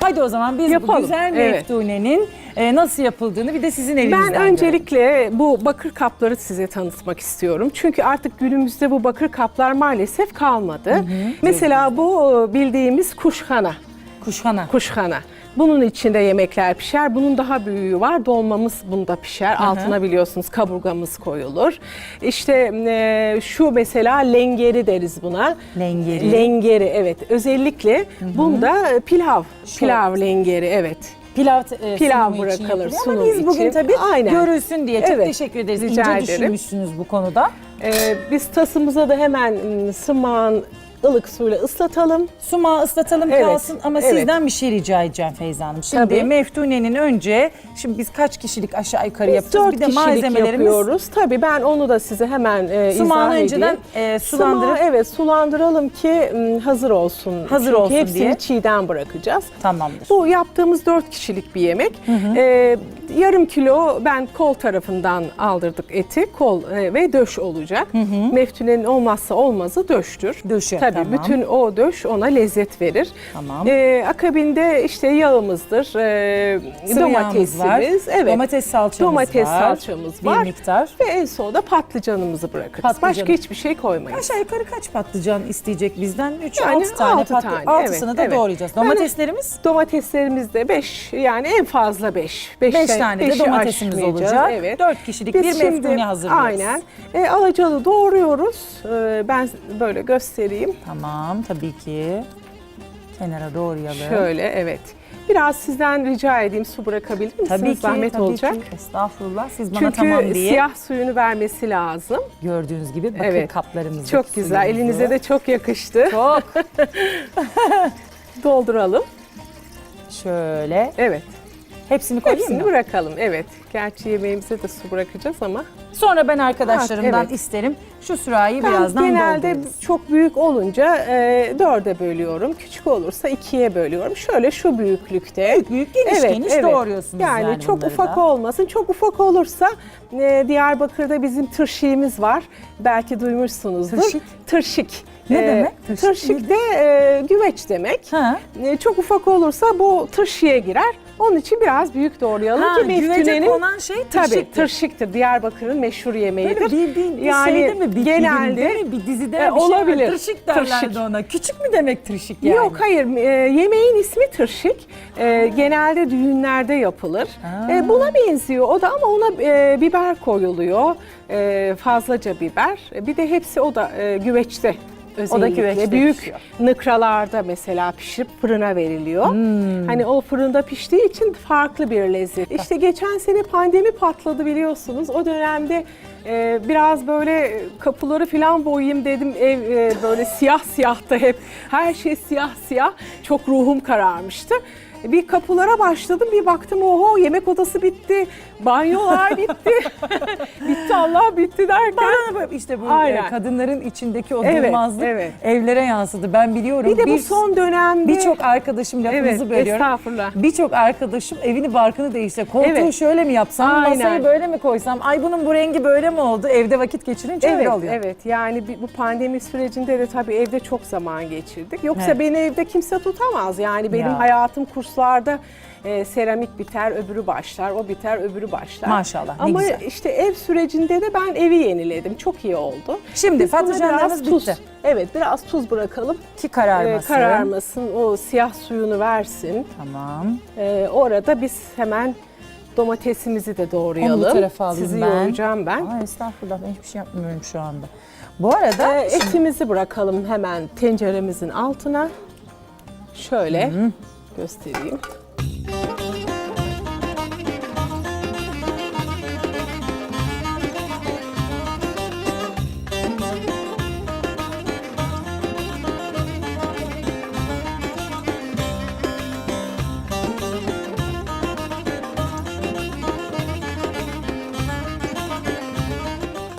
Hadi o zaman biz bu Yapalım, güzel evet. meftunenin e, nasıl yapıldığını bir de sizin elinizden Ben görelim. öncelikle bu bakır kapları size tanıtmak istiyorum. Çünkü artık günümüzde bu bakır kaplar maalesef kalmadı. Mesela bu e, bildiğimiz kuşhana. Kuşhana. Kuşhana. Bunun içinde yemekler pişer. Bunun daha büyüğü var. Dolmamız bunda pişer. hı. Altına biliyorsunuz kaburgamız koyulur. İşte e, şu mesela lengeri deriz buna. Lengeri. Lengeri evet. Özellikle bunda e, pilav. Şu- Pilav lengeri evet. Pilav, e, Pilav sunumu için sunum Ama biz bugün için. tabii Aynen. görülsün diye çok Evet, teşekkür ederiz. rica İnce ederim. düşünmüşsünüz bu konuda. Ee, biz tasımıza da hemen ım, sımağın ılık suyla ıslatalım. Sumağı ıslatalım Evet, kalsın ama evet. sizden bir şey rica edeceğim Feyza Hanım. Şimdi Tabii. meftunenin önce, şimdi biz kaç kişilik aşağı yukarı Biz yapacağız? dört Bir de kişilik malzemelerimiz yapıyoruz. Tabii ben onu da size hemen e, Sumağını izah önceden edeyim. e, sulandırıp Sumağı, evet sulandıralım ki ım, hazır olsun. Hazır Çünkü olsun hepsini diye. çiğden bırakacağız. tamamdır. Bu yaptığımız dört kişilik bir yemek. Ee, yarım kilo ben kol tarafından aldırdık eti. Kol e, ve döş olacak. Meftunenin olmazsa olmazı döştür. Döşü, Tabii tamam. bütün o döş ona lezzet verir. Tamam. Ee, akabinde işte yağımızdır, e, Sıvı domatesimiz, var. evet. Domates salçamız Domates var. salçamız Bir var. miktar. Ve en sonunda patlıcanımızı bırakırız. Patlıcanı. Başka hiçbir şey koymayız. Aşağı yukarı kaç patlıcan isteyecek bizden? 3 Yani 6 tane altı patlı. tane, Altısını evet, da evet. doğrayacağız. Domateslerimiz Domateslerimiz de 5 yani en fazla 5. 5 5 tane de domatesimiz olacak. Evet. 4 kişilik Biz bir şimdi- meftune hazırlıyoruz. Aynen. E, alacalı doğruyoruz. E, ben böyle göstereyim. Tamam tabii ki. Kenara doğrayalım. Şöyle evet. Biraz sizden rica edeyim su bırakabilir misiniz? Tabii ki, Zahmet tabii olacak. ki. Estağfurullah. Siz bana Çünkü tamam diye siyah suyunu vermesi lazım. gördüğünüz gibi bakır Evet. kaplarımızı. Çok güzel. Elinize de çok yakıştı. Çok. Dolduralım. Şöyle. Evet. Hepsini koyayım Hepsini mı? bırakalım. Evet. Gerçi yemeğimize de su bırakacağız ama. Sonra ben arkadaşlarımdan Ha, evet. isterim. Şu sürahiyi Ben birazdan genelde doldururuz. çok büyük olunca e, dörde bölüyorum. Küçük olursa ikiye bölüyorum. Şöyle şu büyüklükte. Büyük büyük geniş geniş doğruyorsunuz yani, yani. çok bunları ufak da. olmasın. Çok ufak olursa e, Diyarbakır'da bizim tırşiğimiz var. Belki duymuşsunuzdur. Tırşik? Tırşik. Ne E, demek? Tırşik Tırşik de e, güveç demek. Ha. E, çok ufak olursa bu tırşiye girer. Onun için biraz büyük doğrayalım Ha, ki güvece meftunenin konan şey Tabii tırşıktır. tırşıktır. Diyarbakır'ın meşhur yemeğidir. Böyle bir Yani şeyde mi, bir genelde- mi, bir dizide mi E, bir şey olabilir. var. Tırşık derlerdi Tırşık. ona. Küçük mü demek tırşık yani? Yok hayır e, yemeğin ismi tırşık. E, genelde düğünlerde yapılır. Ha. E, buna benziyor o da ama ona e, biber koyuluyor. E, fazlaca biber. E, bir de hepsi o da e, güveçte. Özellikle büyük pişiyor. nıkralarda mesela pişirip fırına veriliyor. Hmm. Hani o fırında piştiği için farklı bir lezzet. İşte geçen sene pandemi patladı biliyorsunuz. O dönemde e, biraz böyle kapıları falan boyayayım dedim. Ev e, böyle siyah siyahtı hep. Her şey siyah siyah. Çok ruhum kararmıştı. Bir kapılara başladım bir baktım oho yemek odası bitti, banyolar bitti. bitti Allah bitti derken. Bana işte bu e, Aynen. kadınların içindeki o Evet, durmazlık evet. evlere yansıdı. Ben biliyorum. Bir de bu son dönemde Birçok arkadaşım lafınızı Evet, bölüyorum. estağfurullah. Birçok arkadaşım evini barkını değişse koltuğu Evet. şöyle mi yapsam, Aynen. masayı böyle mi koysam, ay bunun bu rengi böyle mi oldu? Evde vakit geçirince Evet, öyle oluyor. evet. Yani bir- bu pandemi sürecinde de tabii evde çok zaman geçirdik. Yoksa Evet. beni evde kimse tutamaz. Yani benim Ya. hayatım kurslarda e, seramik biter, öbürü başlar, o biter, öbürü başlar. Maşallah, ne Ama güzel. işte ev sürecinde de ben evi yeniledim. Çok iyi oldu. Şimdi Biz buna patlıcanlarımız biraz tuz- bitti. Evet, biraz tuz bırakalım. Ki E, kararmasın. kararmasın, o siyah suyunu versin. Tamam. E, orada biz hemen domatesimizi de doğrayalım. Onu bu tarafa alayım Sizi ben. yoğuracağım ben. Aa, estağfurullah ben hiçbir şey yapmıyorum şu anda. Bu arada Ee, etimizi bırakalım hemen tenceremizin altına. Şöyle göstereyim.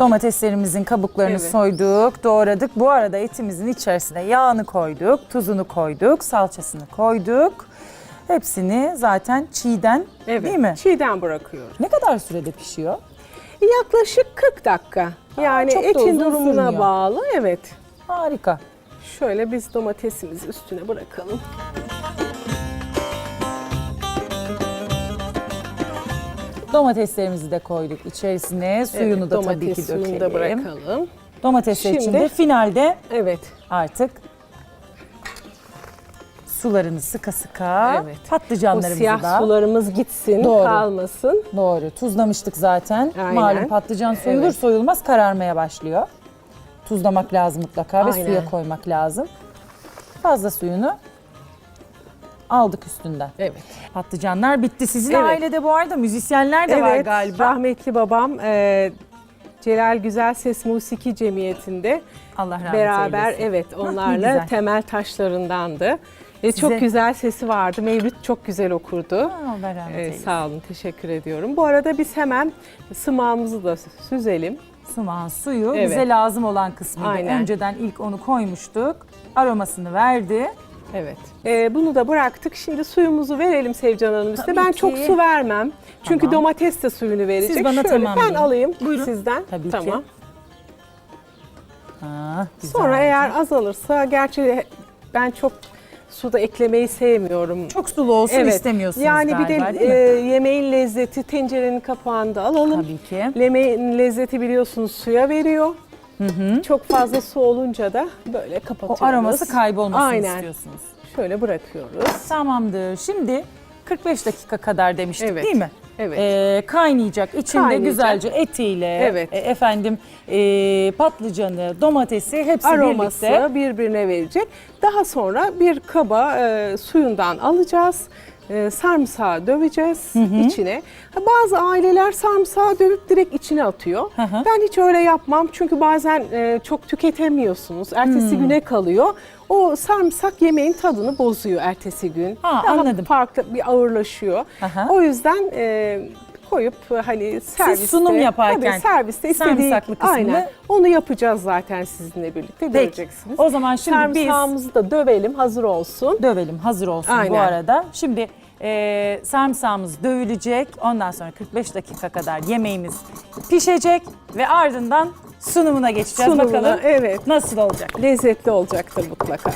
Domateslerimizin kabuklarını Evet. soyduk, doğradık. Bu arada etimizin içerisine yağını koyduk, tuzunu koyduk, salçasını koyduk. Hepsini zaten çiğden Evet. değil mi? Çiğden bırakıyoruz. Ne kadar sürede pişiyor? Yaklaşık 40 dakika. Yani çok da etin uzun durumuna sürmüyor. bağlı. Evet. Harika. Şöyle biz domatesimizi üstüne bırakalım. Domateslerimizi de koyduk içerisine. Suyunu Evet, da domates tabii ki suyunu dökelim. da bırakalım. Domatesler için de finalde Evet. artık sularını sıka sıka Evet. O patlıcanlarımızı siyah da sularımız gitsin, Doğru. kalmasın. doğru tuzlamıştık zaten. Aynen. Malum patlıcan soyulur Evet. soyulmaz kararmaya başlıyor. Tuzlamak lazım mutlaka ve Aynen. suya koymak lazım. Fazla suyunu aldık üstünden. Evet. Patlıcanlar bitti. Sizin Evet. ailede bu arada müzisyenler de var evet, galiba. rahmetli babam e, Celal Güzel Ses Musiki Cemiyeti'nde Allah rahmet beraber eylesin. evet ne onlarla güzel. temel taşlarındandı. Ve Size- çok güzel sesi vardı. Mevlüt çok güzel okurdu. Aa, Allah rahmet Ee, eylesin. sağ olun, teşekkür ediyorum. Bu arada biz hemen sımağımızı da süzelim. Sımağın suyu Evet. bize lazım olan kısmıydı. Aynen. Önceden ilk onu koymuştuk. Aromasını verdi. Evet. Ee, bunu da bıraktık. Şimdi suyumuzu verelim Sevcan Hanım size. Tabii Ben ki. çok su vermem. Çünkü Tamam. domates de suyunu verecek. Siz bana Şöyle tamamlayın. ben alayım Buyurun. sizden. Tabii ki. tamam. Ha, güzel. Sonra eğer azalırsa gerçi ben çok su da eklemeyi sevmiyorum. çok sulu olsun Evet. istemiyorsunuz Yani galiba bir de değil mi? e, yemeğin lezzeti tencerenin kapağında alalım. Tabii ki. Yemeğin lezzeti biliyorsunuz suya veriyor. Çok fazla su olunca da böyle O kapatıyoruz. aroması kaybolmasını Aynen. istiyorsunuz. Şöyle bırakıyoruz. Tamamdır. Şimdi 45 dakika kadar demiştik Evet. değil mi? Evet. Ee, kaynayacak. İçinde Kaynayacak. güzelce etiyle, Evet. e, efendim e, patlıcanı, domatesi hepsi Aroması birlikte. birbirine verecek. Daha sonra bir kaba e, suyundan alacağız. E, sarımsağı döveceğiz içine. Ha, Bazı aileler sarımsağı dövüp direkt içine atıyor. Hı hı. Ben hiç öyle yapmam çünkü bazen e, çok tüketemiyorsunuz. Ertesi Hmm. güne kalıyor. O sarımsak yemeğin tadını bozuyor ertesi gün. Ha, Daha anladım. farklı bir ağırlaşıyor. Aha. O yüzden e, koyup hani serviste sunum yaparken tabii serviste istediği sarımsaklı kısmını- aynen onu yapacağız zaten sizinle birlikte Peki. göreceksiniz. O zaman şimdi biz Sarımsağımızı da dövelim hazır olsun. dövelim hazır olsun bu Aynen. arada. Şimdi e, sarımsağımız dövülecek. Ondan sonra 45 dakika kadar yemeğimiz pişecek ve ardından sunumuna geçeceğiz. Sunumuna, Bakalım evet. nasıl olacak? Lezzetli olacaktır mutlaka.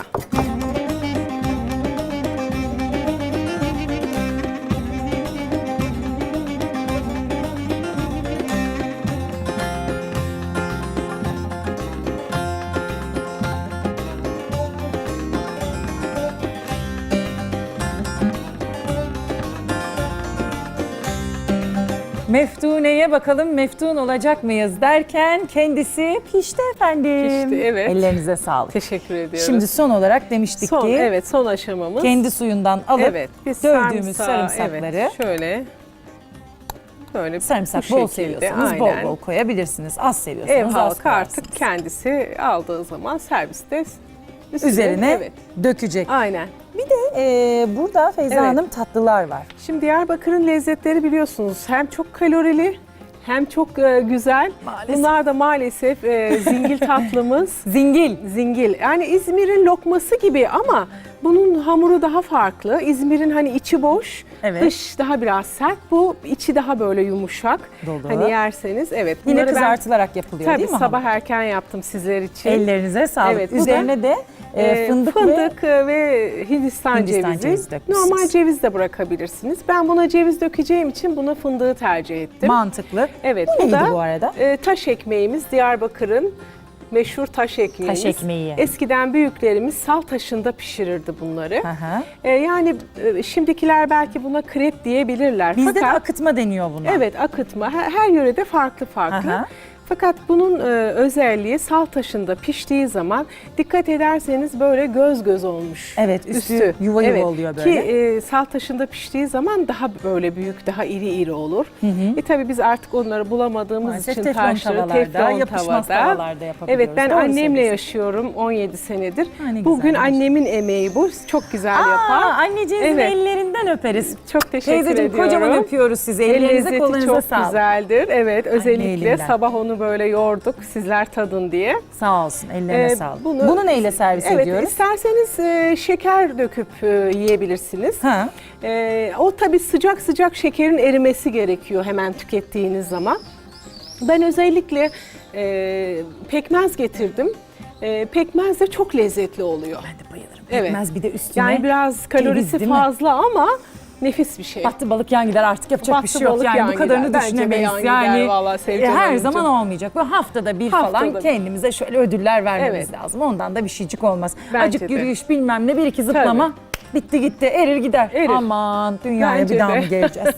Meftune'ye bakalım meftun olacak mıyız derken kendisi pişti efendim. Pişti, evet. Ellerinize sağlık. Teşekkür ediyoruz. Şimdi son olarak demiştik son, ki evet son aşamamız. kendi suyundan alıp evet, biz dövdüğümüz sarımsağı, sarımsakları evet, şöyle böyle sarımsak bu bol şekilde, seviyorsanız bol aynen. bol koyabilirsiniz. Az seviyorsanız Ev az halkı artık kendisi aldığı zaman serviste üstüne- üzerine evet. dökecek. Aynen. Bir de e, burada Feyza Evet. Hanım tatlılar var. Şimdi Diyarbakır'ın lezzetleri biliyorsunuz hem çok kalorili hem çok e, güzel. Maalesef. Bunlar da maalesef e, zingil tatlımız. Zingil. Zingil. Yani İzmir'in lokması gibi ama bunun hamuru daha farklı. İzmir'in hani içi boş, Evet. dış daha biraz sert. Bu içi daha böyle yumuşak. Dolu. Hani yerseniz evet. Yine bunları ben kızartılarak yapılıyor tabii değil mi? sabah hamur? erken yaptım sizler için. Ellerinize sağlık. Evet, bu Üzerine de e, Ee, fındık, ve fındık ve Hindistan, Hindistan cevizi. cevizi. Normal ceviz de bırakabilirsiniz. Ben buna ceviz dökeceğim için buna fındığı tercih ettim. mantıklı. evet, Bu bu neydi da bu arada? e, taş ekmeğimiz Diyarbakır'ın meşhur taş ekmeğimiz. Taş ekmeği. Eskiden büyüklerimiz sal taşında pişirirdi bunları. E, yani e, şimdikiler belki buna krep diyebilirler. Bizde de Fakat akıtma deniyor buna. Evet akıtma. Her, her yörede farklı farklı. Aha. Fakat bunun e, özelliği sal taşında piştiği zaman dikkat ederseniz böyle göz göz olmuş. Evet, üstü yuva yuva oluyor böyle. Ki e, sal taşında piştiği zaman daha böyle büyük, daha iri iri olur. E tabii biz artık onları bulamadığımız Maalesef için teflon taşları tavalarda, teflon yapışmaz tavada. tavalarda yapabiliyoruz. Evet ben Doğru annemle yaşıyorum 17 senedir. Ha, Bugün güzelmiş. annemin emeği bu. Çok güzel Aa, yapar. anneciğinizin Evet. ellerinden öperiz. Çok teşekkür Teyzeciğim ediyorum. kocaman öpüyoruz sizi. El Ellerinize lezzeti kolunuza çok sağlık. güzeldir. Evet özellikle sabah onu böyle yoğurduk sizler tadın diye. Sağ olsun ellerine Ee, sağlık. bunu- Bunu, neyle servis evet ediyoruz? isterseniz e, şeker döküp e, yiyebilirsiniz. Ha. E, o tabii sıcak sıcak şekerin erimesi gerekiyor hemen tükettiğiniz zaman. Ben özellikle e, pekmez getirdim. E, pekmez de çok lezzetli oluyor. Ben de bayılırım. Evet. Pekmez bir de üstüne Yani biraz kalorisi ceviz, değil mi? fazla ama Nefis bir şey. Battı balık yan gider artık yapacak bir Battı şey yok. balık Yani yan bu kadarını gider. Bence de düşünemeyiz. yan gider yani vallahi e, her Hanımcığım. zaman olmayacak. Bu haftada bir Haftada falan bir. kendimize şöyle ödüller vermemiz Evet. lazım. Ondan da bir şeycik olmaz. Bence Acık de. yürüyüş bilmem ne bir iki zıplama bitti gitti erir gider. Erir. Aman dünyaya Bence bir daha de. mı geleceğiz?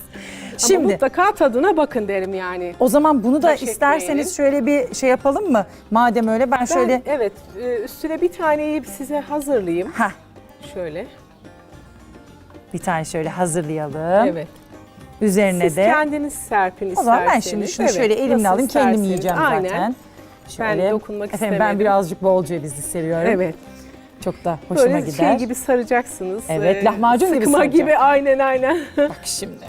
Ama Şimdi mutlaka tadına bakın derim yani. o zaman bunu da Taş isterseniz şöyle bir şey yapalım mı? Madem öyle ben Ben, şöyle evet e, üstüne bir taneyi size hazırlayayım. ha Şöyle. Bir tane şöyle hazırlayalım. Evet. Üzerine Siz de kendiniz serpin o zaman ben isterseniz. şimdi şunu şöyle elimle nasıl alayım kendim isterseniz. yiyeceğim Aynen. zaten. Ben dokunmak Efendim ben istemedim. birazcık bol cevizli seviyorum. Evet. Çok da hoşuma Böyle gider. şey gibi saracaksınız. Evet, e, lahmacun gibi Sıkma saracağım. gibi aynen aynen. Bak şimdi.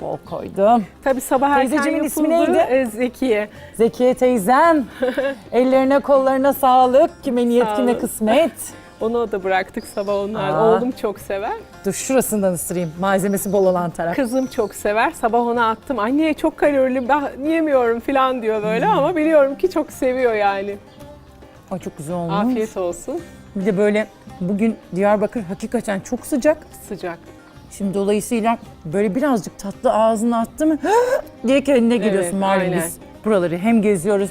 Bol koydum. Tabii sabah erken Teyzeciğimin ismi yapıldı. neydi? E, Zekiye. Zekiye teyzem. Ellerine kollarına sağlık. Kime niyet Sağ kime olun. kısmet. Onu da bıraktık sabah onlar. Aa. Oğlum çok sever. Dur şurasından ısırayım. Malzemesi bol olan taraf. Kızım çok sever. Sabah ona attım. Anne çok kalorili ben yiyemiyorum falan diyor böyle Hmm. ama biliyorum ki çok seviyor yani. Ay çok güzel olmuş. Afiyet olsun. Bir de böyle bugün Diyarbakır hakikaten çok sıcak. Sıcak. Şimdi dolayısıyla böyle birazcık tatlı ağzına attı mı diye kendine geliyorsun Evet, malum biz buraları hem geziyoruz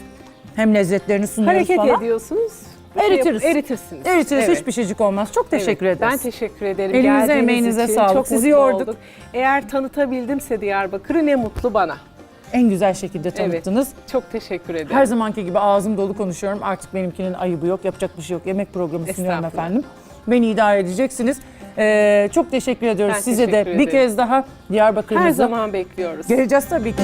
hem lezzetlerini sunuyoruz Hareket falan. ediyorsunuz. Bir şey Eritiriz. yap- eritirsiniz. Eritiriz Evet. hiçbir şeycik olmaz. Çok teşekkür Evet, ederiz. Ben teşekkür ederim. Elinize, Geldiğiniz emeğinize için sağlık. Çok Sizi yorduk. olduk. Eğer tanıtabildimse Diyarbakır'ı ne mutlu bana. En güzel şekilde tanıttınız. Çok teşekkür ederim. Her zamanki gibi ağzım dolu konuşuyorum. Artık benimkinin ayıbı yok. Yapacak bir şey yok. Yemek programı sunuyorum efendim. Beni idare edeceksiniz. Ee, çok teşekkür ediyoruz Ben size de. teşekkür Bir ederim. kez daha Her Diyarbakır'ımıza zaman bekliyoruz. geleceğiz tabii ki.